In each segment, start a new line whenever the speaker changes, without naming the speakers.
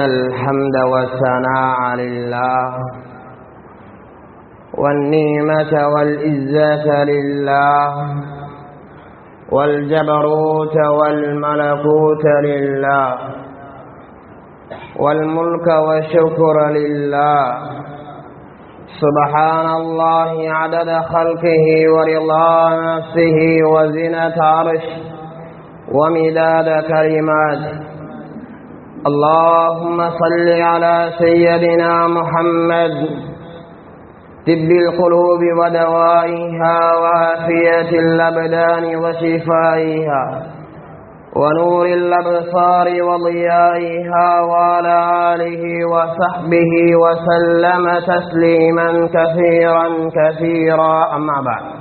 الحمد والثناء لله والنعمة والعزة لله والجبروت والملكوت لله والملك والشكر لله سبحان الله عدد خلقه ورضا نفسه وزنة عرش ومداد كلماته اللهم صل على سيدنا محمد. طب القلوب ودوائها وعافية الأبدان وشفائها. ونور الأبصار وضيائها وعلى آله وصحبه وسلم تسليما كثيرا كثيرا. أما بعد.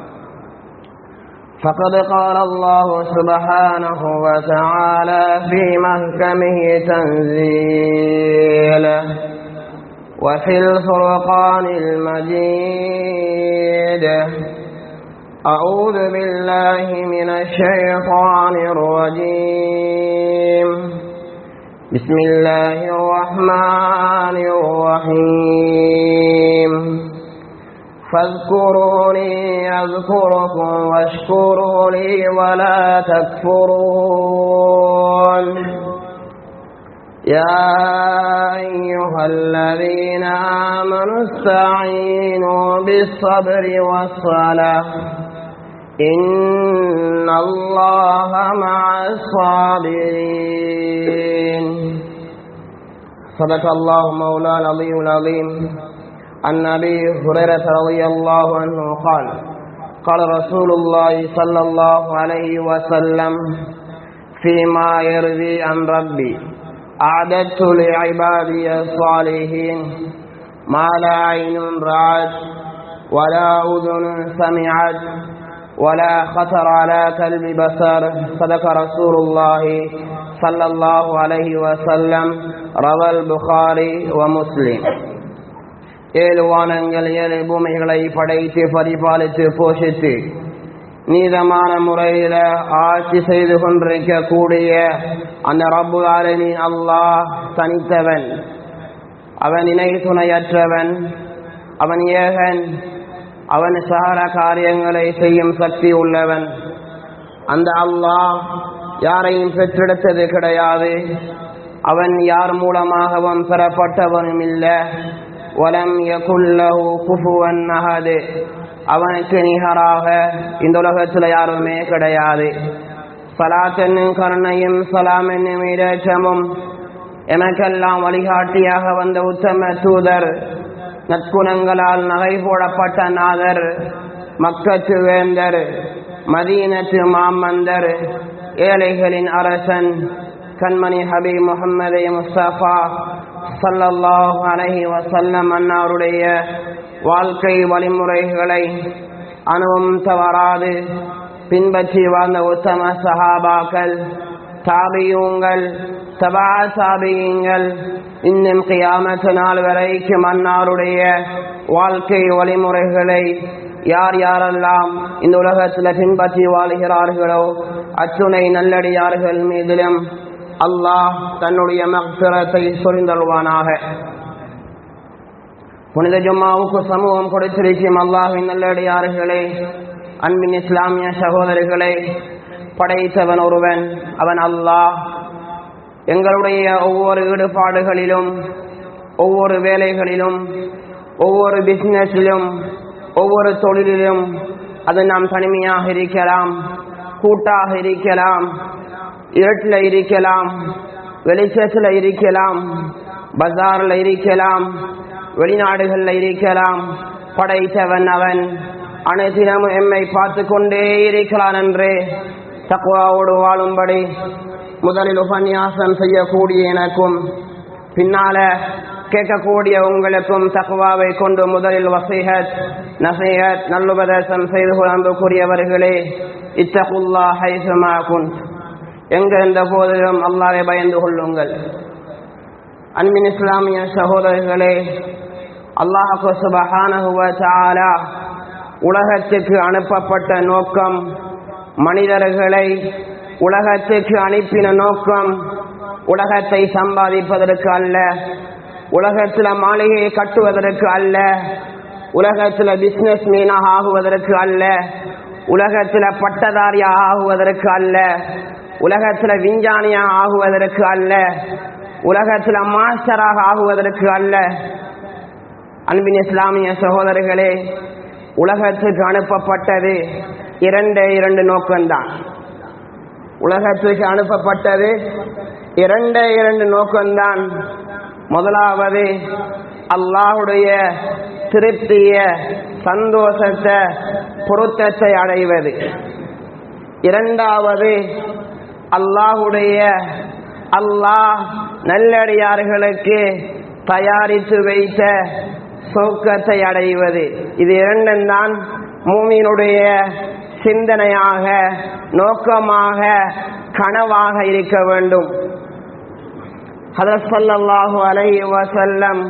فقد قال الله سبحانه وتعالى في محكمه تنزيله وفي الفرقان المجيد أعوذ بالله من الشيطان الرجيم. بسم الله الرحمن الرحيم. فاذكروني أذكركم واشكروا لي ولا تكفرون. يا أيها الذين آمنوا استعينوا بالصبر والصلاة. إن الله مع الصابرين. صدق الله مولانا العظيم. العظيم عن أبي هريرة رضي الله عنه قال قال رسول الله صلى الله عليه وسلم فيما يرضي عن ربي أعددت لعبادي الصالحين ما لا عين رأت ولا أذن سمعت ولا خطر على كلب بصر صدق رسول الله صلى الله عليه وسلم روى البخاري ومسلم. ஏழு வானங்கள் ஏழு பூமிகளை படைத்து பரிபாலித்து போஷித்து நீதமான முறையில் ஆட்சி செய்து கொண்டிருக்கக்கூடிய அந்த ரப்பு அல்லாஹ் தனித்தவன். அவன் இணை துணையற்றவன். அவன் ஏகன். அவன் சகல காரியங்களை செய்யும் சக்தி உள்ளவன். அந்த அல்லாஹ் யாரையும் பெற்றெடுத்தது கிடையாது. அவன் யார் மூலமாகவும் பெறப்பட்டவனும் இல்லை. வலம் யகுல்லஹு குஃபுவன் அஹது அவனுக்கு நிகராக இந்த உலகத்தில் யாருமே கிடையாது. சலாத்தனும் கருணையும் சலாம் என்னும் இடேற்றமும் எனக்கெல்லாம் வழிகாட்டியாக வந்த உத்தம தூதர் நற்குணங்களால் நகை போடப்பட்ட நாதர் மக்கத்து வேந்தர் மதீனத்து மாமந்தர் ஏழைகளின் அரசன் கண்மணி ஹபி முகமது முஸ்தபா சல்லல்லாஹ் அலஹி வசல்லம் அன்னாருடைய வாழ்க்கை வழிமுறைகளை அணுவும் தவறாது. பின்பற்றி வாழ்ந்த உத்தம சஹாபாக்கள் தாபியுங்கள் தபா சாபியுங்கள் இன்னும் கியாமத்து நாள் வரைக்கும் அன்னாருடைய வாழ்க்கை வழிமுறைகளை யார் யாரெல்லாம் இந்த உலகத்தில் பின்பற்றி வாழ்கிறார்களோ அச்சுனை நல்லடியார்கள் மீதிலும் அல்லாஹ் தன்னுடைய மக்சரத்தை சொரிந்தழுவானாக புனித ஜும்மாவுக்கு சமூகம் கொடுத்திருக்கும் அல்லாஹின் நல்லடியார்களே அன்பின் இஸ்லாமிய சகோதரர்களே படைத்தவன் ஒருவன் அவன் அல்லாஹ். எங்களுடைய ஒவ்வொரு ஈடுபாடுகளிலும் ஒவ்வொரு வேலைகளிலும் ஒவ்வொரு பிசினஸிலும் ஒவ்வொரு தொழிலிலும் அது நாம் தனிமையாக இருக்கலாம் கூட்டாக இருக்கலாம். இருட்டில் இருக்கலாம் வெளிச்சத்தில் இருக்கலாம் பஜாரில் இருக்கலாம் வெளிநாடுகளில் இருக்கலாம் படைத்தவன் அவன். அனைத்தினமும் எம்மை பார்த்து கொண்டே இருக்கிறான் என்று தக்குவாவோடு வாழும்படி முதலில் உபன்யாசம் செய்யக்கூடிய எனக்கும் பின்னால கேட்கக்கூடிய உங்களுக்கும் தக்குவாவை கொண்டு முதலில் வசைஹத் நசைஹத் நல்லுபதேசம் செய்து கொள்ளக்கூடியவர்களே இத்தகுல்லா ஹைசமாகும் குந்த் எங்க இருந்த போதிலும் அல்லாவை பயந்து கொள்ளுங்கள். அன்பின் இஸ்லாமிய சகோதரர்களே அல்லாஹு சுபஹானஹுவ உலகத்துக்கு அனுப்பப்பட்ட நோக்கம் மனிதர்களை உலகத்துக்கு அனுப்பின நோக்கம் உலகத்தை சம்பாதிப்பதற்கு அல்ல உலகத்தில் மாளிகையை கட்டுவதற்கு அல்ல உலகத்தில் பிஸ்னஸ் மீனாக ஆகுவதற்கு அல்ல உலகத்தில் பட்டதாரியாக ஆகுவதற்கு அல்ல உலகத்தில் விஞ்ஞானியாக ஆகுவதற்கு அல்ல. உலகத்தில் மாஸ்டராக ஆகுவதற்கு அல்ல. அன்பின் இஸ்லாமிய சகோதரர்களே உலகத்துக்கு அனுப்பப்பட்டது இரண்டே இரண்டு நோக்கம்தான். உலகத்துக்கு அனுப்பப்பட்டது இரண்டே இரண்டு நோக்கம்தான். முதலாவது அல்லாஹுடைய திருப்திய சந்தோஷத்தை பொருத்தத்தை அடைவது. இரண்டாவது அல்லாஹுடைய அல்லாஹ் நல்லடியார்களுக்கு தயாரித்து வைத்த சோக்கத்தை அடைவது. இது இரண்டும் தான் மூமியினுடைய சிந்தனையாக நோக்கமாக கனவாக இருக்க வேண்டும். ஹதசல்லாஹு அலை வசல்லம்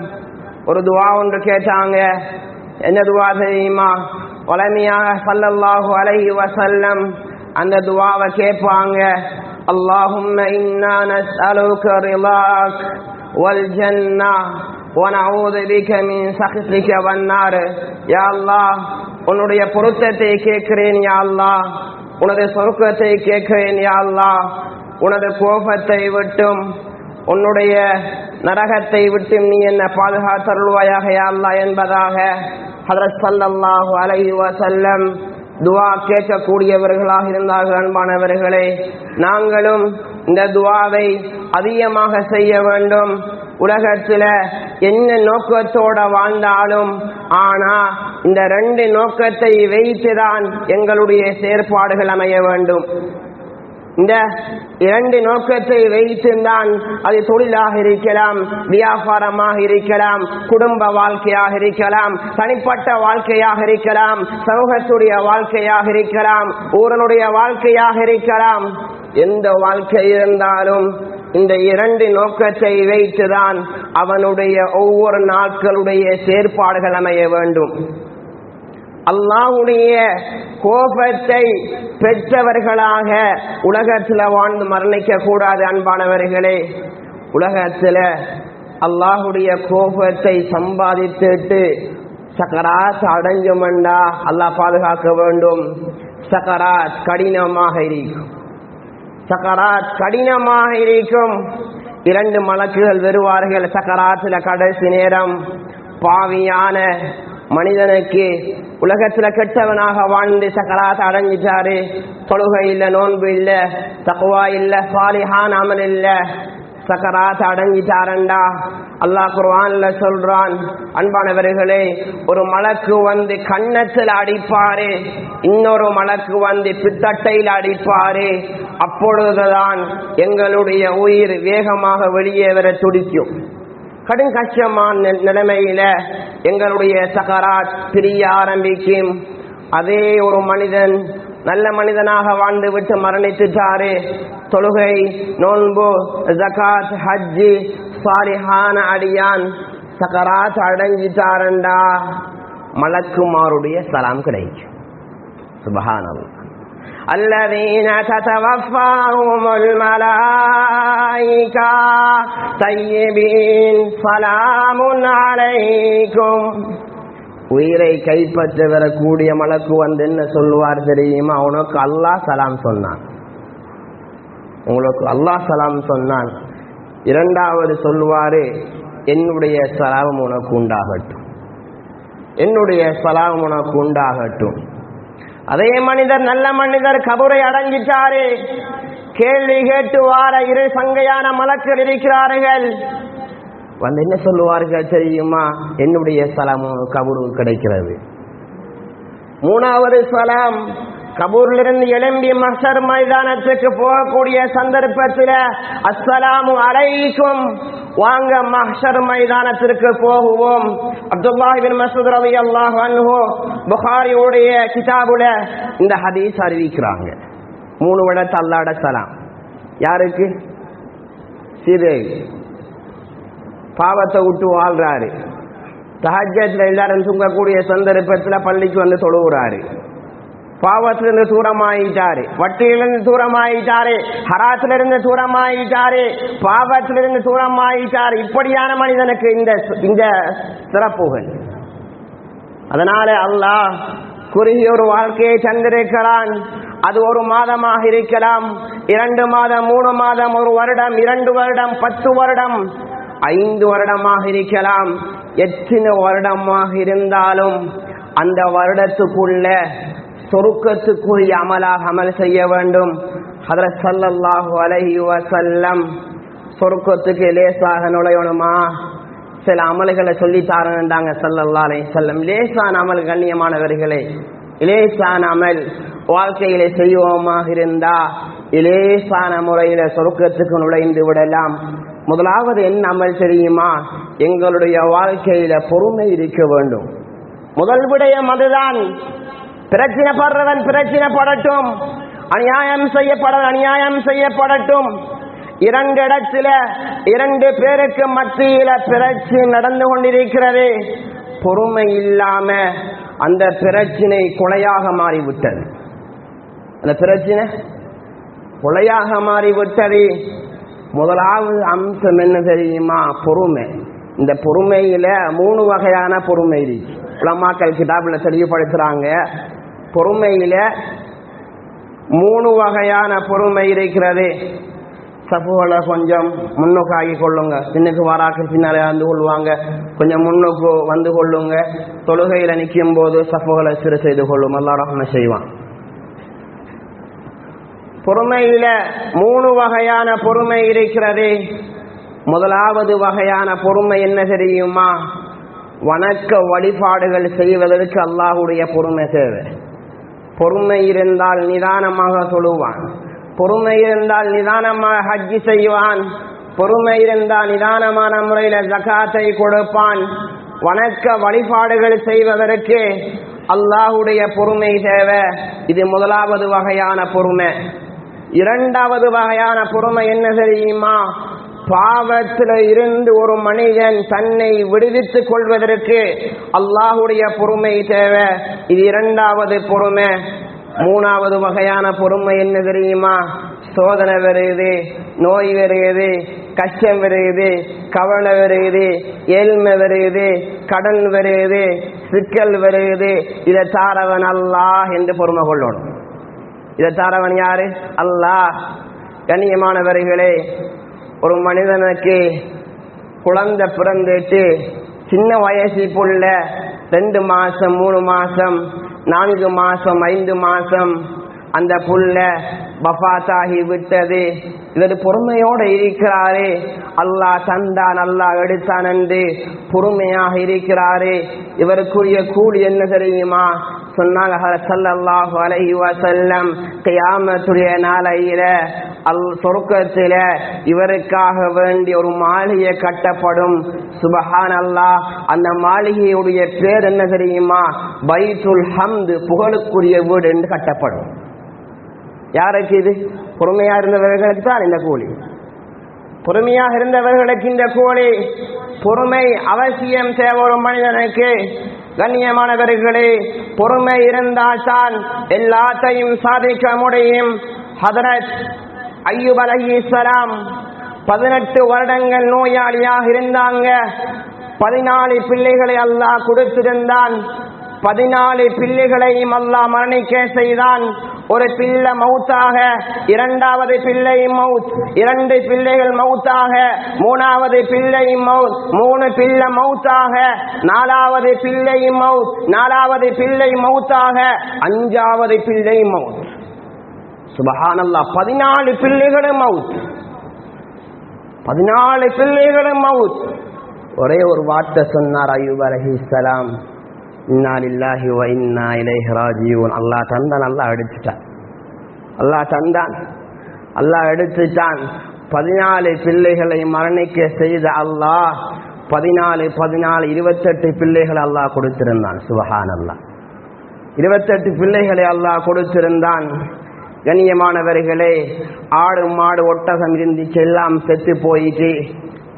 ஒரு துவா ஒன்று கேட்டாங்க. என்ன துவா தெரியுமா? வளமையாக சல்லல்லாஹு அலை வசல்லம் அந்த துவாவை கேட்பாங்க. اللهم إنا نسألك رضاك والجنة ونعوذ بك من سخطك والنار يا الله உன்னுடைய பொருத்தத்தை கேட்கிறேன் யா அல்லாஹ் உனது சொர்க்கத்தை கேட்கிறேன் யா அல்லாஹ் உனது கோபத்தை விட்டும் உன்னுடைய நரகத்தை விட்டும் நீ என்ன பாதுகாத்தருள்வாயாக யா அல்லாஹ் என்பதாக ஹதரத் ஸல்லல்லாஹு அலைஹி வஸல்லம் துவா கேட்கக்கூடியவர்களாக இருந்தார்கள் அன்பானவர்களே. நாங்களும் இந்த துவாவை அதிகமாக செய்ய வேண்டும். உலகத்தில் என்ன நோக்கத்தோட வாழ்ந்தாலும் ஆனா இந்த ரெண்டு நோக்கத்தை வைத்துதான் எங்களுடைய செயற்பாடுகள் அமைய வேண்டும். இந்த இரண்டு நோக்கத்தை வைத்துதான் அது தொழிலாக இருக்கலாம் வியாபாரமாக இருக்கலாம் குடும்ப வாழ்க்கையாக இருக்கலாம் தனிப்பட்ட வாழ்க்கையாக இருக்கலாம் சமூகத்துடைய வாழ்க்கையாக இருக்கலாம் ஊரனுடைய வாழ்க்கையாக இருக்கலாம். எந்த வாழ்க்கை இருந்தாலும் இந்த இரண்டு நோக்கத்தை வைத்துதான் அவனுடைய ஒவ்வொரு நாட்களுடைய செயற்பாடுகள் அமைய வேண்டும். அல்லாஹுடைய கோபத்தை பெற்றவர்களாக உலகத்தில் வாழ்ந்து மரணிக்க கூடாது அன்பானவர்களே. உலகத்தில் அல்லாஹுடைய கோபத்தை சம்பாதித்துட்டு சக்கராத் அடைஞ்சமண்டா அல்லாஹ் பாதுகாக்க வேண்டும். சக்கராத் கடினமாக இருக்கும். சக்கராத் கடினமாக இருக்கும். இரண்டு மலக்குகள் வருவார்கள் சக்கராத்துல கடைசி நேரம். பாவியான மனிதனுக்கு உலகத்துல கெட்டவனாக வாழ்ந்து சக்கராத்த அடைஞ்சிட்டாரு தொழுகை இல்ல நோன்பு இல்ல தக்குவா இல்ல சாலிஹான் அமல் இல்ல. சக்கராத்த அடைஞ்சிட்டாரண்டா அல்லாஹ் குர்வான்ல சொல்றான் அன்பானவர்களே ஒரு மலக்கு வந்து கன்னத்தில் அடிப்பாரு இன்னொரு மலக்கு வந்து பித்தட்டையில் அடிப்பாரு அப்பொழுதுதான் எங்களுடைய உயிர் வேகமாக வெளியே வர துடிக்கும். கடும் கஷ்டமான நிலைமையில எங்களுடைய சகராத் பிரிய ஆரம்பிக்கும். அதே ஒரு மனிதன் நல்ல மனிதனாக வாழ்ந்து விட்டு மரணித்துட்டாரு. தொழுகை நோன்பு ஜகாத் ஹஜ்ஜி சாலிஹான அடியான் சகராத் அடைஞ்சிட்டாரண்டா. மலக்குமாருடைய சலாம் கிடைக்கும். சுபஹானல்லாஹ் الذين تتوفاهم الملائكة طيبين سلام عليكم உயிரை கைப்பற்ற வரக்கூடிய மலக்கு வந்து என்ன சொல்லுவார் தெரியுமா உனக்கு அல்லாஹ் சலாம் சொன்னான் உங்களுக்கு அல்லாஹ் சலாம் சொன்னான் இரண்டாவது சொல்லுவாரு என்னுடைய சலாம் உனக்கு உண்டாகட்டும் என்னுடைய சலாம் உனக்கு உண்டாகட்டும் அதே மனிதர் நல்ல மனிதர் கபரை அடங்கிட்டாரு. கேள்வி கேட்டு வார இரு சங்கையான மலக்கள் இருக்கிறார்கள். வந்து என்ன சொல்லுவார்கள் தெரியுமா? என்னுடைய சலாம் கபரு கிடைக்கிறது. மூணாவது சலாம் கபூரிலிருந்து எழும்பி மசர் மைதானத்துக்கு போகக்கூடிய சந்தர்ப்பத்தில் அஸ்ஸலாமு அலைக்கும். வாங்க மஹர் மைதானத்திற்கு போகுவோம். அப்துல்லாஹிபின் மசூத் ரவி அல்லாஹ் அன்ஹோ புகாரியுடைய கிதாபுல இந்த ஹதீஸ் அறிவிக்கிறாங்க. மூணு விடத்து அல்லாட சலாம். யாருக்கு? சிறு. பாவத்தை விட்டு வாழ்றாரு. தஹஜத்தில் எல்லாரும் தூங்கக்கூடிய சந்தர்ப்பத்தில் பள்ளிக்கு வந்து தொழுகிறாரு பாவத்திலிருந்து தூரமாயிட்டாரு வட்டியிலிருந்து தூரமாயிட்டாரு ஹராத்திலிருந்து தூரமாயிட்டாரு பாவத்திலிருந்து தூரமாயிட்டாரு இப்படியான மனிதனுக்கு இந்த இந்த சிறப்புகள். அதனால அல்லாஹ் குறுகிய ஒரு வாழ்க்கையை தந்திருக்கிறான். அது ஒரு மாதமாக இருக்கலாம். இரண்டு மாதம் மூணு மாதம் ஒரு வருடம் இரண்டு வருடம் பத்து வருடம் ஐந்து வருடமாக இருக்கலாம். எத்தனை வருடமாக இருந்தாலும் அந்த வருடத்துக்குள்ள சொருக்கத்துக்குரிய அமலாக அமல் செய்ய வேண்டும். அதில் சல்லல்லாஹு அலஹி வசல்லம் சொருக்கத்துக்கு லேசாக நுழையணுமா? சில அமல்களை சொல்லித்தாரன்றாங்க சல்லல்லா ஸல்லல்லாஹு செல்லம் லேசான அமல் கண்ணியமானவர்களே இலேசான அமல் வாழ்க்கையில செய்வோமாக இருந்தா இலேசான முறையில சொருக்கத்துக்கு நுழைந்து விடலாம். முதலாவது என்ன அமல் தெரியுமா? எங்களுடைய வாழ்க்கையில பொறுமை இருக்க வேண்டும். முதல் விடயம் அதுதான். பிரச்சனைப்படுறவன் பிரச்சனைப்படட்டும். அநியாயம் செய்யப்பட அநியாயம் செய்யப்படட்டும். இரண்டு இடத்துல இரண்டு பேருக்கு மத்தியில பிரச்சனை நடந்து கொண்டிருக்கிறது. பொறுமை இல்லாம அந்த பிரச்சனை கொலையாக மாறிவிட்டது. அந்த பிரச்சனை கொலையாக மாறிவிட்டது. முதலாவது அம்சம் என்ன தெரியுமா? பொறுமை. இந்த பொறுமையில மூணு வகையான பொறுமை இருக்கு. உலமாக்கல் கிதாபில் தெளிவுபடுத்துறாங்க. பொறுமையில மூணு வகையான பொறுமை இருக்கிறது. சப்புகளை கொஞ்சம் முன்னுக்கு ஆகி கொள்ளுங்க. பின்னுக்கு வாராக்கு பின்னாலே வந்து கொள்வாங்க. கொஞ்சம் முன்னுக்கு வந்து கொள்ளுங்க. தொழுகையில நிற்கும் போது சப்புகளை சிறு செய்து கொள்ளும். அல்லா ரஹ்ம செய்வான். பொறுமையில மூணு வகையான பொறுமை இருக்கிறது. முதலாவது வகையான பொறுமை என்ன தெரியுமா? வணக்க வழிபாடுகள் செய்வதற்கு அல்லாஹுடைய பொறுமை தேவை. பொறுமை இருந்தால் நிதானமாக சொல்லுவான். பொறுமை இருந்தால் நிதானமாக ஹஜ்ஜி செய்வான். பொறுமை இருந்தால் நிதானமான முறையில் ஜகாத்தை கொடுப்பான். வணக்க வழிபாடுகள் செய்வதற்கு அல்லாஹுடைய பொறுமை தேவை. இது முதலாவது வகையான பொறுமை. இரண்டாவது வகையான பொறுமை என்ன தெரியுமா? பாவத்தில் இருந்து ஒரு மனிதன் தன்னை விடுவித்துக் கொள்வதற்கு அல்லாஹுடைய பொறுமை தேவை. இது இரண்டாவது பொறுமை. மூணாவது வகையான பொறுமை என்ன தெரியுமா? சோதனை வருது நோய் வருகிறது கஷ்டம் வருகிறது கவலை வருகிறது ஏழ்மை வருகிறது கடன் வருகிறது சிக்கல் வருகிறது. இதை தாரவன் அல்லாஹ் என்று பொறுமை கொள்ளணும். இதை தாரவன் யாரு? அல்லாஹ். கண்ணியமானவர்களே ஒரு மனிதனுக்கு குழந்தை பிறந்துட்டு சின்ன வயசு புள்ள ரெண்டு மாசம் மூணு மாசம் நான்கு மாசம் ஐந்து மாசம் அந்த புள்ள பஃபாத்தாகி விட்டது. இவர் பொறுமையோட இருக்கிறாரே. அல்லாஹ் தந்தான் அல்லாஹ் எடுத்தான் என்று பொறுமையாக இருக்கிறாரே. இவருக்குரிய கூலி என்ன தெரியுமா? சொன்னாங்க சல்லாஹு அலைஹி வஸல்லம் கியாமத்துடைய நாளையில அல் சொருக்கத்தில இவருக்காக வேண்டி ஒரு மாளிகை கட்டப்படும். சுபஹான் அல்லாஹ் அந்த மாளிகையுடைய பேர் என்ன தெரியுமா? பைத்துல் ஹம்து புகழுக்குரிய வீடு என்று கட்டப்படும். யாருக்கு இது? பொறுமையா இருந்தவர்களுக்கு தான் இந்த கூலி. பொறுமையாக இருந்தவர்களுக்கு இந்த கோழி பொறுமை அவசியம் தேவை ஒரு மனிதனுக்கு. கண்ணியமானவர்களே பொறுமை இருந்தால்தான் எல்லாத்தையும் சாதிக்க முடியும். ஹதரத் ஐயூப் அலைஹிஸ்ஸலாம் பதினெட்டு வருடங்கள் நோயாளியாக இருந்தாங்க. பதினாலு பிள்ளைகளை அல்லாஹ் கொடுத்திருந்தான். பதினாலு பிள்ளைகளையும் அல்லாஹ் மரணிக்க செய்தான். ஒரு பிள்ளை மவுத்தாக இரண்டாவது பிள்ளை மவுத் இரண்டு பிள்ளைகள் மவுத்தாக மூணாவது பிள்ளை மவுத் மூணு பிள்ளை மவுத்தாக நாலாவது பிள்ளை மவுத் நாலாவது பிள்ளை மவுத்தாக அஞ்சாவது பிள்ளை மவுத். சுபஹானல்லா பதினாலு பிள்ளைகளும் மவுத். பதினாலு பிள்ளைகளும் மவுத். ஒரே ஒரு வார்த்தை சொன்னார் அயூப் அலைஹிஸ்ஸலாம் இன்னா லில்லாஹி வ அல்லாஹ் தந்தான் அல்லாஹ் அடிச்சுட்டான். அல்லாஹ் தந்தான் அல்லாஹ் எடுத்துட்டான் பதினாலு பிள்ளைகளை மரணிக்க செய்த அல்லாஹ் பதினாலு பதினாலு இருபத்தெட்டு பிள்ளைகளை அல்லாஹ் கொடுத்திருந்தான். சுபஹான் அல்லா இருபத்தெட்டு பிள்ளைகளை அல்லாஹ் கொடுத்திருந்தான். கண்ணியமானவர்களே ஆடு மாடு ஒட்டகம் இருந்துச்சு எல்லாம் செத்து போயிட்டு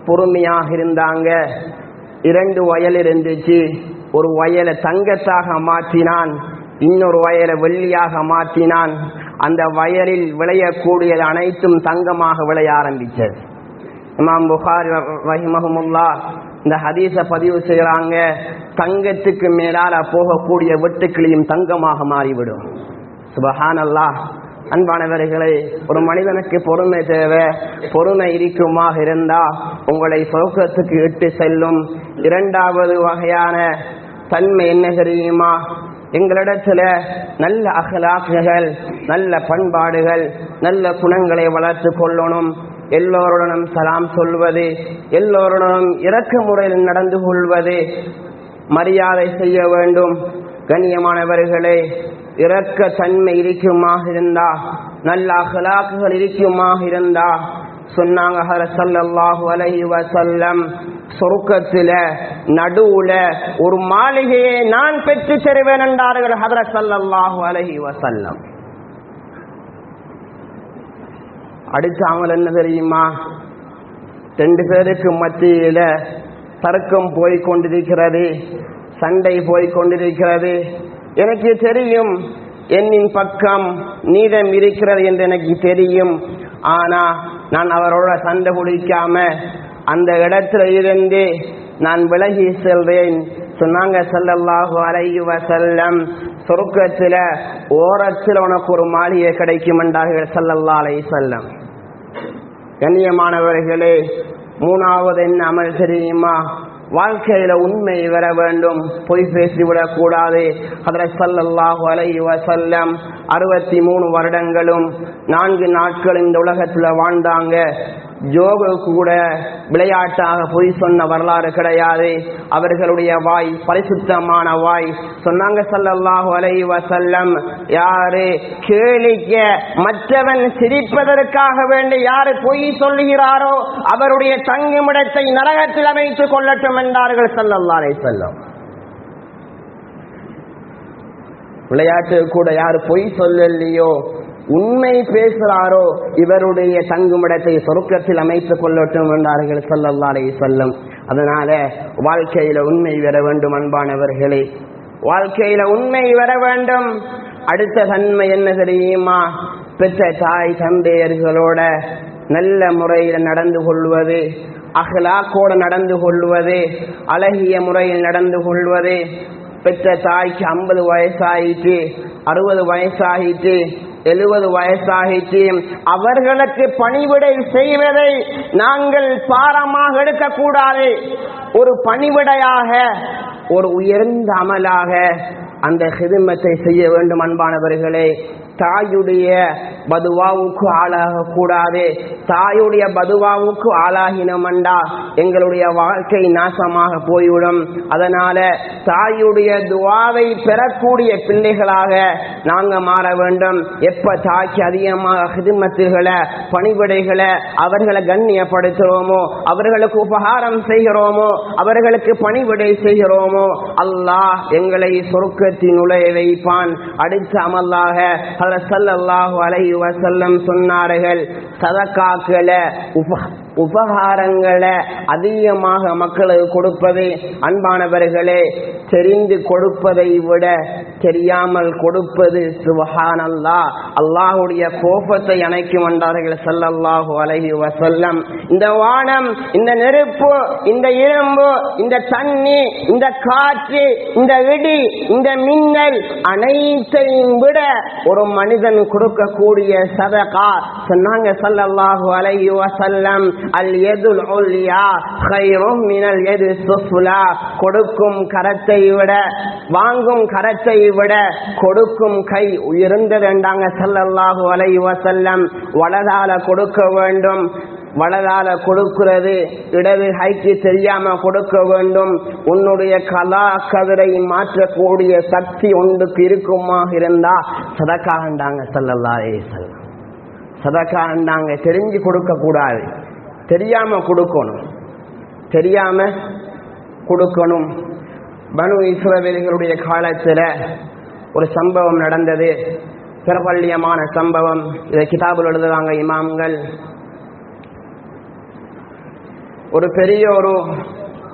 பொறுமையாக இருந்தாங்க. இரண்டு வயல் இருந்துச்சு. ஒரு வயலை தங்கத்தாக மாற்றினான். இன்னொரு வயலை வெள்ளியாக மாற்றினான். அந்த வயலில் விளையக்கூடியது அனைத்தும் தங்கமாக விளைய ஆரம்பிச்சது இமாம் புகார் ரஹிமஹமுல்லா இந்த ஹதீஸ பதிவு செய்கிறாங்க. தங்கத்துக்கு மேலால போகக்கூடிய வெட்டுக்கிளியும் தங்கமாக மாறிவிடும். சுபஹான் அல்லாஹ் அன்பானவர்களே ஒரு மனிதனுக்கு பொறுமை தேவை. பொறுமை இருக்குமாக இருந்தா உங்களை சோகத்துக்கு இட்டு செல்லும். இரண்டாவது வகையான தன்மை என்ன தெரியுமா? எங்களிடத்துல நல்ல அகலாக்குகள் நல்ல பண்பாடுகள் நல்ல குணங்களை வளர்த்து கொள்ளணும். எல்லோருடனும் சலாம் சொல்வது எல்லோருடனும் இறக்க முறையில் நடந்து கொள்வது மரியாதை செய்ய வேண்டும். கண்ணியமானவர்களே இறக்க தன்மை இருக்குமாக இருந்தா நல்ல அகலாக்குகள் இருக்குமாக இருந்தா சொன்னாங்க சல்லல்லாஹு அலைஹி வஸல்லம் சொருக்கத்துல நடுவுல ஒரு மாளிகையை நான் பெற்று தருவேன் என்றார்கள் ஹரசல்லாஹு அலஹி வசல்லம் அடுத்து அவங்க என்ன தெரியுமா? ரெண்டு பேருக்கு மத்தியில தர்க்கம் போய் கொண்டிருக்கிறது சண்டை போய் கொண்டிருக்கிறது. எனக்கு தெரியும் என்னின் பக்கம் நீதம் இருக்கிறது என்று எனக்கு தெரியும். ஆனா நான் அவரோட சண்டை குடிக்காம அந்த இடத்துல இருந்து நான் விலகி செல்வேன். சொன்னாங்க சல்லல்லாஹு அலைஹி வஸல்லம் சொர்க்கத்துல ஓரத்தில் உனக்கு ஒரு மாளிகை கிடைக்கும் என்றார்கள் செல்லல்லா அலை செல்லம் கண்ணியமானவர்களே மூணாவது என்ன அமல் தெரியுமா? வாழ்க்கையில உண்மை வர வேண்டும். பொய் பேசிவிடக் கூடாது ஹதரத் ஸல்லல்லாஹு அலைஹி அறுபத்தி மூணு வருடங்களும் நான்கு நாட்கள் இந்த உலகத்துல வாழ்ந்தாங்க. ஜோகு கூட விளையாட்டாக பொய் சொன்ன வரலாறு கிடையாது. அவர்களுடைய வாய் பரிசுத்தமான வாய். சொன்னாங்க ஸல்லல்லாஹு அலைஹி செல்லம் யாரு கேளிக்க மற்றவன் சிரிப்பதற்காக வேண்டி யாரு பொய் சொல்லுகிறாரோ அவருடைய தங்குமிடத்தை நரகத்தில் அமைத்துக் கொள்ளட்டும் என்றார்கள் ஸல்லல்லாஹு அலைஹி வஸல்லம். விளையாட்டு கூட யார் பொய் சொல்லலையோ உண்மை பேசுகிறாரோ இவருடைய தங்குமிடத்தை சொருக்கத்தில் அமைத்துக் கொள்ளட்டும் என்றார்கள் ஸல்லல்லாஹு சொல்லும் அதனால வாழ்க்கையில உண்மை வர வேண்டும் அன்பானவர்களே. வாழ்க்கையில உண்மை வர வேண்டும். அடுத்த தன்மை என்ன தெரியுமா? பெற்ற தாய் தந்தையர்களோட நல்ல முறையில் நடந்து கொள்வது அகலாக்கோடு நடந்து கொள்வது அழகிய முறையில் நடந்து கொள்வது பெற்ற தாய்க்கு ஐம்பது வயசாயிட்டு அறுபது வயசாகிட்டு எழுபது வயசாகிட்டு அவர்களுக்கு பணிவிடை செய்வதை நாங்கள் பாரமாக எடுக்கக்கூடாது. ஒரு பணிவிடையாக ஒரு உயர்ந்த அமலாக அந்த ஹிதுமத்தை செய்ய வேண்டும் அன்பானவர்களே. தாயுடைய பதுவாவுக்கு ஆளாக கூடாது தாயுடைய பதுவாவுக்கு ஆளாகினமண்டா. எங்களுடைய வாழ்க்கை நாசமாக போய்விடும். அதனால தாயுடைய துவாவை பெறக்கூடிய பிள்ளைகளாக நாங்க மாற வேண்டும். எப்ப தாய்க்கு அதிகமாக ஹிதுமத்துகளை பணிவிடைகளை அவர்களை கண்ணியப்படுத்துகிறோமோ அவர்களுக்கு உபகாரம் செய்கிறோமோ அவர்களுக்கு பணிவிடை செய்கிறோமோ அல்லாஹ் எங்களை சொருக்கத்தின் நுழைய வைப்பான். அடுத்த அமல்லாக ஹதரத் ஸல்லல்லாஹு அலைஹி வஸல்லம் சொன்னார்கள் சதகாக்களை உப உபகாரங்களை அதிகமாக மக்களுக்கு கொடுப்பது அன்பானவர்களே தெரிந்து கொடுப்பதை விட தெரியாமல் கொடுப்பது சுபஹானல்லா. அல்லாஹுடைய கோபத்தை அணைக்கும் என்றார்கள் சல்லல்லாஹு அலைஹி வசல்லம் இந்த வானம் இந்த நெருப்பு இந்த இரும்பு இந்த தண்ணி இந்த காற்று இந்த இடி இந்த மின்னல் அனைத்தையும் விட ஒரு மனிதன் கொடுக்கக்கூடிய சதகா. சொன்னாங்க சல்லல்லாஹு அலைஹி வசல்லம் அல் யதுல் உல்யா கைரும் மினல் எது சுஃபுலா கொடுக்கும் கரத்தை விட வாங்கும் கரத்தை விட கொடுக்கும் கை உயர்ந்ததுண்டாங்க ஸல்லல்லாஹு அலைஹி செல்லம் வலதால கொடுக்க வேண்டும் வலதால கொடுக்கிறது இடது கைக்கு தெரியாம கொடுக்க வேண்டும் உன்னுடைய கலா கதிரை மாற்றக்கூடிய சக்தி ஒன்றுக்கு இருக்குமா இருந்தா சதக்காண்டாங்க சல்லல்லாஹே செல்லம் சதக்காண்டாங்க தெரிஞ்சு கொடுக்க கூடாது தெரியாம கொடுக்கணும். தெரியாம கொடுக்கணும். பனு இஸ்ரவேல்களுடைய காலத்தில் ஒரு சம்பவம் நடந்தது. பிரபல்யமான சம்பவம். இதை கிதாபில் எழுதுவாங்க இமாம்கள். ஒரு பெரிய ஒரு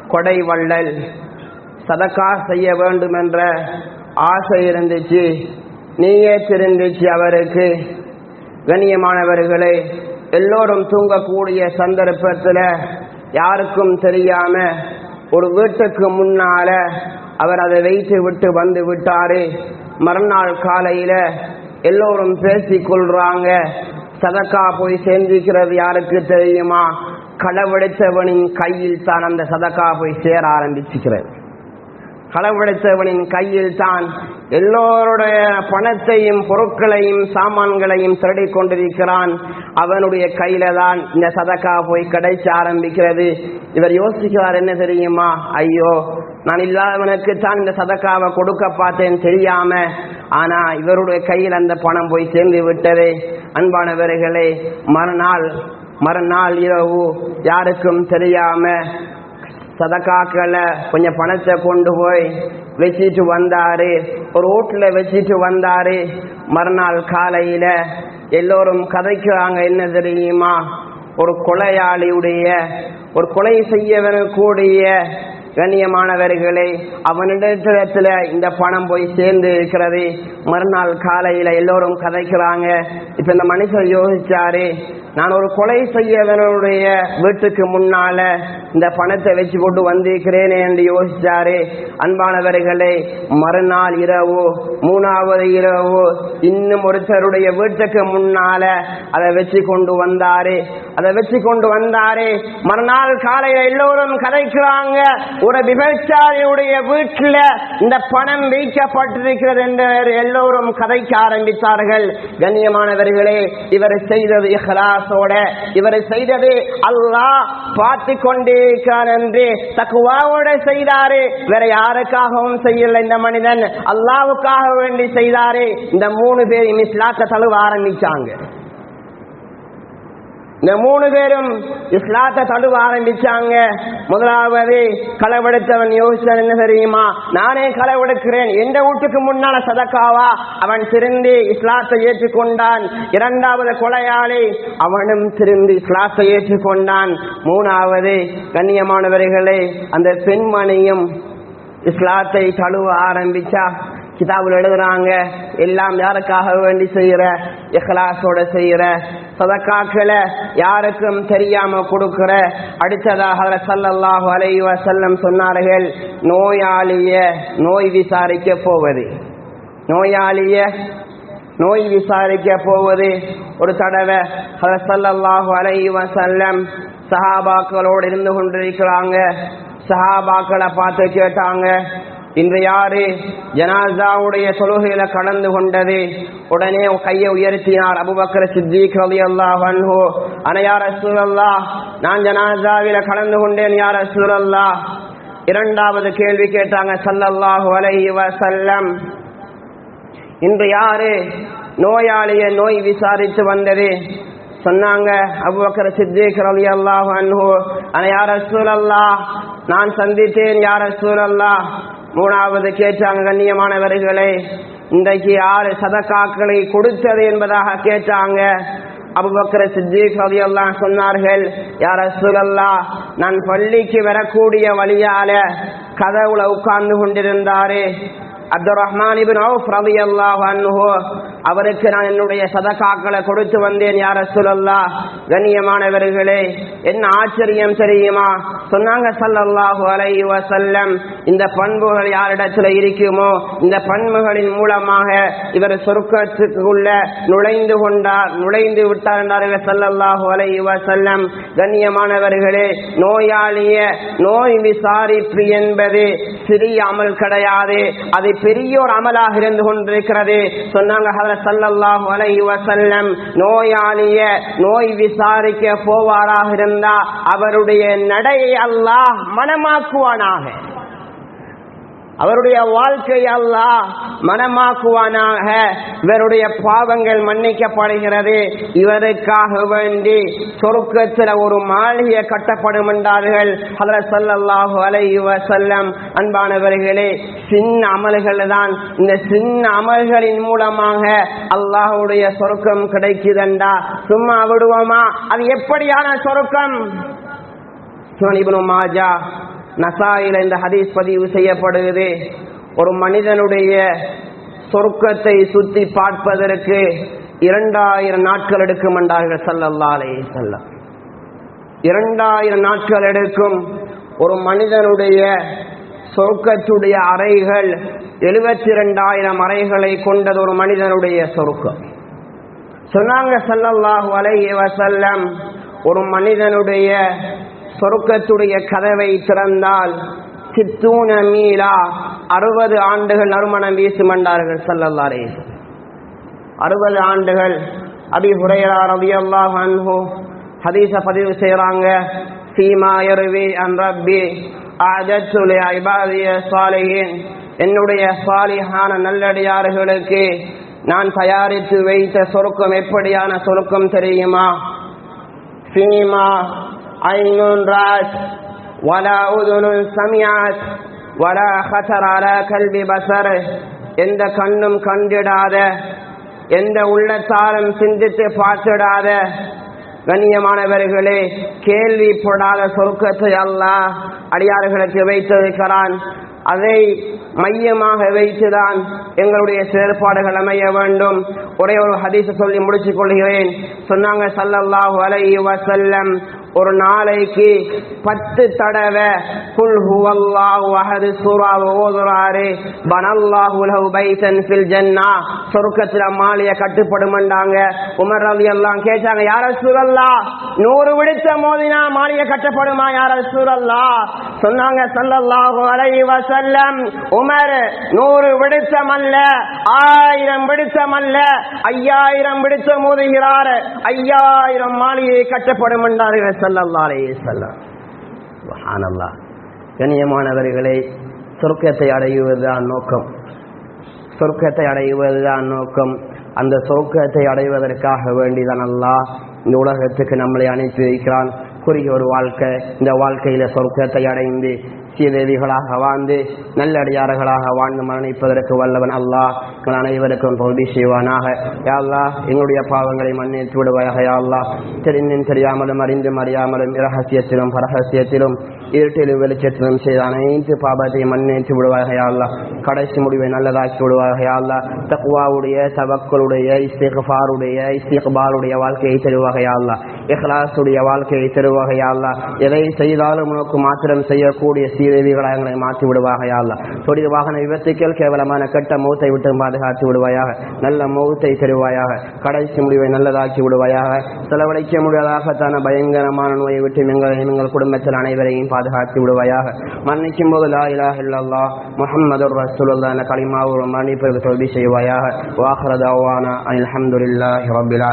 கொடை வள்ளல் சதக்கா செய்ய வேண்டும் என்ற ஆசை இருந்துச்சு. நீயே தெரிந்துச்சு அவருக்கு. கண்ணியமானவர்களை எல்லோரும் தூங்கக்கூடிய சந்தர்ப்பத்தில் யாருக்கும் தெரியாம ஒரு வீட்டுக்கு முன்னால அவர் அதை வைத்து விட்டு வந்து விட்டாரு. மறுநாள் காலையில எல்லோரும் பேசி கொள்றாங்க. சதக்கா போய் சேர்ந்திருக்கிறது யாருக்கு தெரியுமா? களவெடுத்தவனின் கையில் தான் அந்த சதக்கா போய் சேர ஆரம்பிச்சுக்கிறது. களவெடுத்தவனின் கையில் தான் எல்லோருடைய பணத்தையும் பொருட்களையும் சாமான்களையும் திருடி கொண்டிருக்கிறான். அவனுடைய கையில தான் இந்த சதக்கா போய் கிடைச்ச ஆரம்பிக்கிறது. இவர் யோசிக்கிறார் என்ன தெரியுமா? ஐயோ நான் இல்லாதவனுக்கு தான் இந்த சதக்காவை கொடுக்க பார்த்தேன் தெரியாம. ஆனா இவருடைய கையில் அந்த பணம் போய் சேர்ந்து விட்டது. அன்பானவர்களே மறுநாள் மறுநாள் இரவு யாருக்கும் தெரியாம சதக்காக்களை கொஞ்சம் பணத்தை கொண்டு போய் வச்சுட்டு வந்தாரு. ஒரு வீட்டுல வச்சுட்டு வந்தாரு. மறுநாள் காலையில் எல்லோரும் கதைக்கிறாங்க என்ன தெரியுமா? ஒரு கொலையாளியுடைய ஒரு கொலை செய்யக்கூடிய கண்ணியமானவர்களே அவனிடத்துல இந்த பணம் போய் சேர்ந்து இருக்கிறது. மறுநாள் காலையில எல்லோரும் கதைக்கிறாங்க. இப்ப இந்த மனுஷன் யோசிச்சாரு நான் ஒரு கொலை செய்யவனுடைய வீட்டுக்கு முன்னால இந்த பணத்தை வச்சு போட்டு வந்திருக்கிறேனே என்று யோசிச்சாரு. அன்பானவர்களே மறுநாள் இரவு மூணாவது இரவு இன்னும் ஒருத்தருடைய வீட்டுக்கு முன்னால அதை வச்சு கொண்டு வந்தாரு. அதை வச்சு கொண்டு வந்தாரே. மறுநாள் காலையில எல்லோரும் கதைக்கிறாங்க. ஒரு விபச்சாரியுடைய வீட்டில் இந்த பணம் வைக்கப்பட்டிருக்கிறது என்று எல்லோரும் கதைக்க ஆரம்பித்தார்கள். கண்ணியமானவர்களே இவர் செய்தது இஹ்லாசோட இவர் செய்தது அல்லாஹ் பார்த்து கொண்டிருக்கிறார் என்று தக்குவாவோட செய்தாரு. வேற யாருக்காகவும் செய்யல இந்த மனிதன். அல்லாவுக்காக வேண்டி செய்தாரு. இந்த மூணு பேரும் இஸ்லாத்தை தழுவ ஆரம்பிச்சாங்க. இந்த மூணு பேரும் இஸ்லாத்தை தடுவ ஆரம்பிச்சாங்க. முதலாவது களவெடுத்தவன் யோசிச்சான் என்ன தெரியுமா? நானே களவெடுக்கிறேன். எந்த வீட்டுக்கு முன்னால சதக்காவா? அவன் திருந்தி இஸ்லாத்தை ஏற்றுக்கொண்டான். இரண்டாவது கொலையாளி அவனும் திருந்தி இஸ்லாத்தை ஏற்றுக்கொண்டான். மூணாவது கண்ணியமானவர்களே அந்த பெண்மணியும் இஸ்லாத்தை தழுவ ஆரம்பிச்சா கிதாபில் எழுதுறாங்க எல்லாம் யாருக்காக வேண்டி செய்யற? இஹ்லாசோட செய்யற. சதக்காக்களை யாருக்கும் தெரியாம கொடுக்கிற. அடுத்ததாக சல்லல்லாஹு அலைவ செல்லம் சொன்னார்கள் நோயாளிய நோய் விசாரிக்க போவது. நோயாளிய நோய் விசாரிக்க போவது. ஒரு தடவை ஹரசல்லாஹு அலைவ செல்லம் சஹாபாக்களோடு இருந்து கொண்டிருக்கிறாங்க. சஹாபாக்களை பார்த்து கேட்டாங்க இன்று யாரு ஜனாசாவுடைய சொலுகையில கலந்து கொண்டது? உடனே கையை உயர்த்தினார் அபுபக்கர சித்திக் ரவி அல்லாஹ் அன்ஹு. அன யார் ரசூலல்லா நான் ஜனாசாவில கலந்து கொண்டேன் யார் அசூரல்லா இரண்டாவது கேள்வி கேட்டாங்க சல்லல்லாஹு அலைஹி வசல்லம் இன்று யாரு நோயாளிய நோய் விசாரித்து வந்தது? சொன்னாங்க அபுபக்கர சித்திக் ரவி அல்லாஹ் அன்ஹோ. அன யார் ரசூலல்லாஹ் நான் சந்தித்தேன் யார் ரசூலல்லாஹ். மூணாவது கேட்டாங்க கண்ணியமானவர்களே இன்றைக்கு யாரு சதக்காக்களை கொடுத்தது என்பதாக கேட்டாங்க. அபுபக்கர சித்திக் அதையெல்லாம் சொன்னார்கள் யார் ரசூலல்லா நான் பள்ளிக்கு வரக்கூடிய வழியால கதவுல உட்கார்ந்து கொண்டிருந்தாரு. அப்துல் ரஹ்மான் இபின் அவுஃப் ரலியல்லாஹு அன்ஹு அவருக்கு நான் என்னுடைய சதகாக்களை கொடுத்து வந்தேன் யார சொல்லல்லா கண்ணியமானவர்களே என்ன ஆச்சரியம் தெரியுமா? சொன்னாங்க சல்லல்லாஹு அலைஹி வஸல்லம் இந்த பண்புகள் யாரிடத்துல இருக்குமோ? இந்த பண்புகளின் மூலமாக இவர் சொர்க்கத்துக்குள்ள நுழைந்து கொண்டார் நுழைந்து விட்டார் என்றார்கள் சல்லல்லாஹு அலைஹி செல்லம் கண்ணியமானவர்களே நோயாளிய நோய் விசாரிப்பு என்பது சிறிய அமல் கிடையாது. அது பெரிய ஒரு அமலாக இருந்து கொண்டிருக்கிறது. சொன்னாங்க சல்லல்லாஹு ஸல்லல்லாஹு அலைஹி வஸல்லம் நோயாளிய நோய் விசாரிக்க போவாராக இருந்தா அவருடைய நடையை அல்லாஹ் மனமாக்குவானாக. அவருடைய வாழ்க்கை அல்லாஹ் மனமாக்குவானாக. இவருடைய பாவங்கள் மன்னிக்கப்படுகிறது. இவருக்காக வேண்டி சொருக்கத்தில் ஒரு மாளிகை கட்டப்படும் என்றார்கள். ஹதரத் ஸல்லல்லாஹு அலைஹி செல்லம் அன்பானவர்களே சின்ன அமல்கள் தான். இந்த சின்ன அமல்களின் மூலமாக அல்லாஹுடைய சொருக்கம் கிடைக்குதண்டா. சும்மா விடுவோமா? அது எப்படியான சொருக்கம்? சுனன் மாஜா நசாயில இந்த ஹதீஸ் பதிவு செய்யப்படுகிறது. ஒரு மனிதனுடைய சொர்க்கத்தை சுத்தி பார்ப்பதற்கு இரண்டாயிரம் நாட்கள் எடுக்கும் என்றார்கள் சல்லல்லா செல்லம் இரண்டாயிரம் நாட்கள் எடுக்கும் ஒரு மனிதனுடைய சொர்க்கத்துடைய அறைகள் எழுபத்தி இரண்டாயிரம் அறைகளை கொண்டது ஒரு மனிதனுடைய சொர்க்கம். சொன்னாங்க சல்லல்லாஹு அலைஹி செல்லம் ஒரு மனிதனுடைய சொருக்கத்துடைய கதவை திறந்தால் சித்தூன மீலா அறுபது ஆண்டுகள் நறுமணம் வீசுமண்டார்கள் சல்லல்லா அலைஹி அறுபது ஆண்டுகள் அபி ஹுரையரா ரவி அல்லாஹ் அன்ஹோ ஹதீஸ பதிவு செய்கிறாங்க சீமா எருவி அன் ரப்பி அஜத்து லி இபாதிய என்னுடைய சாலிஹான நல்லடியார்களுக்கு நான் தயாரித்து வைத்த சொருக்கம் எப்படியான சொருக்கம் தெரியுமா? சீமா عين رأت ولا أذن سمعت ولا خطر على கல்வி பசர் எந்த கண்ணும் கண்டிடாத எந்த உள்ளத்தாலும் சிந்தித்து பார்த்திடாத. கண்ணியமானவர்களே கேள்விப்படாத சொர்க்கத்தை அல்லாஹ் அடியார்களுக்கு வைத்திருக்கிறான். அதை மையமாக வைத்துதான் எங்களுடைய செயல்பாடுகள் அமைய வேண்டும். ஒரே ஒரு ஹதீச சொல்லி முடிச்சுக் கொள்கிறேன். சொன்னாங்க சல்லல்லாஹு அலைஹி வசல்லம் ஒரு நாளைக்கு பத்து தடவை குல் ஹுவல்லாஹு அஹது சூறாவை ஓதுறாரு. பனல்லாஹு லஹு பைசன் ஃபில் ஜன்னா. சொர்க்கத்துல மாளிய கட்டுப்படுமண்டாங்க உமர் ரலி எல்லாம் கேட்டாங்க யார சூரல்லா நூறு விடுத்த மோதினா மாளிய கட்டப்படுமா யார சூரல்லா சொன்னாங்க சல்லல்லாஹு அலைஹி வஸல்லம் உமர் நூறு விடுத்தம் அல்ல ஆயிரம் விடுத்தம் அல்ல ஐயாயிரம் விடுத்த மோதுகிறார் ஐயாயிரம் மாளிகை கட்டப்படும் என்றார்கள் சல்லல்லா அலைஹி வஸல்லம். கண்ணியமானவர்களை சொர்க்கத்தை அடைவதுதான் நோக்கம். சொர்க்கத்தை அடைவதுதான் நோக்கம். அந்த சொர்க்கத்தை அடைவதற்காக வேண்டிதான் அல்லாஹ் இந்த உலகத்துக்கு நம்மளை அனுப்பி வைக்கிறான். குறுகிய ஒரு வாழ்க்கை இந்த வாழ்க்கையில சொர்க்கத்தை அடைந்து சீதேவிகளாக வாழ்ந்து நல்லடியார்களாக வாழ்ந்து மரணிப்பதற்கு வல்லவன் அல்லாஹ். எங்கள் அனைவருக்கும் பகுதி செய்வானாக. யாழ்லா எங்களுடைய பாவங்களை மன்னித்து விடுவாயாக யாழ்லா தெரிந்தும் தெரியாமலும் அறிந்தும் அறியாமலும் இரகசியத்திலும் பரகசியத்திலும் இருட்டிலும் வெளிச்சத்திலும் செய்த அனைத்து பாபத்தையும் மன்னித்து விடுவாயாக யா கடைசி முடிவை நல்லதாக்கி விடுவாயாக யா தக்குவாவுடைய தவக்களுடைய இஸ்திக்பாருடைய இஸ்திக்பாருடைய வாழ்க்கையை தருவாக யா இஹ்லாசுடைய வாழ்க்கையை தருவாக எதை செய்தாலும் உனக்கு மாத்திரம் செய்யக்கூடிய சீதேவிகளாக எங்களை மாற்றி விடுவாக யா தொழில் வாகன விபத்துக்கள் கேவலமான கெட்ட மௌத்தை விட்டு பாதுகாத்து விடுவாயாக. நல்ல மௌத்தை தருவாயாக. கடைசி முடிவை நல்லதாக்கி விடுவாயாக. செலவழிக்க முடியாதாகத்தான பயங்கரமான நோயை விட்டு எங்கள் எங்கள் குடும்பத்தில் அனைவரையும் பாதுகாத்து விடுவாயாக. மன்னிக்கும் போது லா இலா இல்லல்லா முகமது ரசூலுல்லாஹ் என களிமாவும் மரணிப்பதற்கு தொல்வி செய்வாயாக. வாஹ்ரதாவான அலமதுல்லா ரப்பில்